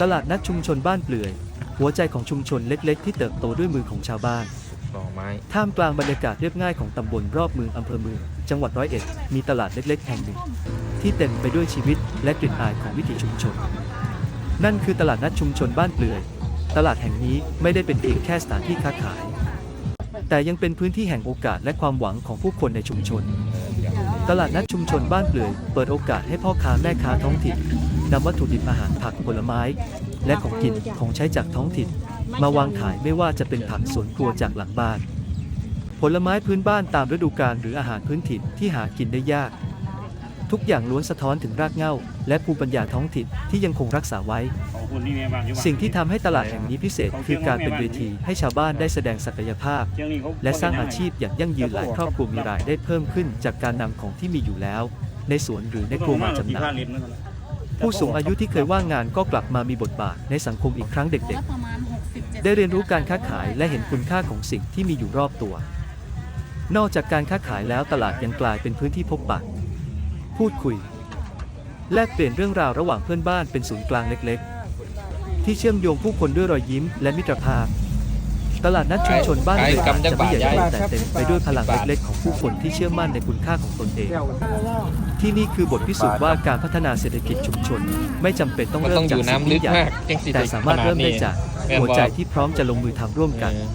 ตลาดนัดชุมชนบ้านเปลือย หัวใจของชุมชนเล็ก ๆ ที่เติบโตด้วยมือของชาวบ้านหน่อไม้ ท่ามกลางบรรยากาศเรียบง่ายของตำบลรอบเมืองอำเภอเมืองจังหวัดร้อยเอ็ด มีตลาดเล็ก ๆ แห่งหนึ่ง ที่เต็มไปด้วยชีวิตและกลิ่นอายของวิถีชุมชน นั่นคือตลาดนัดชุมชนบ้านเปลือย ตลาดแห่งนี้ไม่ได้เป็นเพียงแค่สถานที่ค้าขาย แต่ยังเป็นพื้นที่แห่งโอกาสและความหวังของผู้คนในชุมชน ตลาดนัดชุมชนบ้านเปลือยเปิดโอกาสให้พ่อค้าแม่ค้าท้องถิ่นนำวัตถุดิบอาหารผักผลไม้ และของกินของใช้จากท้องถิ่น มาวางขายไม่ว่าจะเป็นผักสวนครัวจากหลังบ้าน ผลไม้พื้นบ้านตามฤดูกาลหรืออาหารพื้นถิ่นที่หากินได้ยาก ทุกอย่างล้วนสะท้อนถึงรากเหง้า และภูมิปัญญาท้องถิ่นที่ยังคงรักษาไว้ สิ่งที่ทำให้ตลาดแห่งนี้พิเศษคือการเป็นเวทีให้ชาวบ้านได้แสดงศักยภาพ และสร้างอาชีพอย่างยั่งยืนหลายครอบครัวมีรายได้เพิ่มขึ้นจากการนำของที่มีอยู่แล้ว ในสวนหรือในครัวมาจำหน่ายผู้สูงอายุที่เคยว่างงานก็กลับมามีบทบาทในสังคมอีกครั้งเด็กๆ ได้เรียนรู้การค้าขายและเห็นคุณค่าของสิ่งที่มีอยู่รอบตัว นอกจากการค้าขายแล้วตลาดยังกลายเป็นพื้นที่พบปะ พูดคุย แลกเปลี่ยนเรื่องราวระหว่างเพื่อนบ้านเป็นศูนย์กลางเล็กๆ ที่เชื่อมโยงผู้คนด้วยรอยยิ้มและมิตรภาพ ตลาดนัดชุมชนบ้านเรือนอาจจะไม่ใหญ่โตแต่เต็มไปด้วยพลังเล็กๆ ของผู้คนที่เชื่อมั่นในคุณค่าของตนเอง ที่นี่คือบทพิสูจน์ว่าการพัฒนาเศรษฐกิจชุมชน ไม่จำเป็นต้องมันเริ่ต้อมงอจากยู่สิ่งน้ำลึที่กใหญ่มากจังสิแต่สามารถเริ่มได้จากแม่นหัวบ่ใจที่พร้อมจะลงมือทำร่วมกัน เออ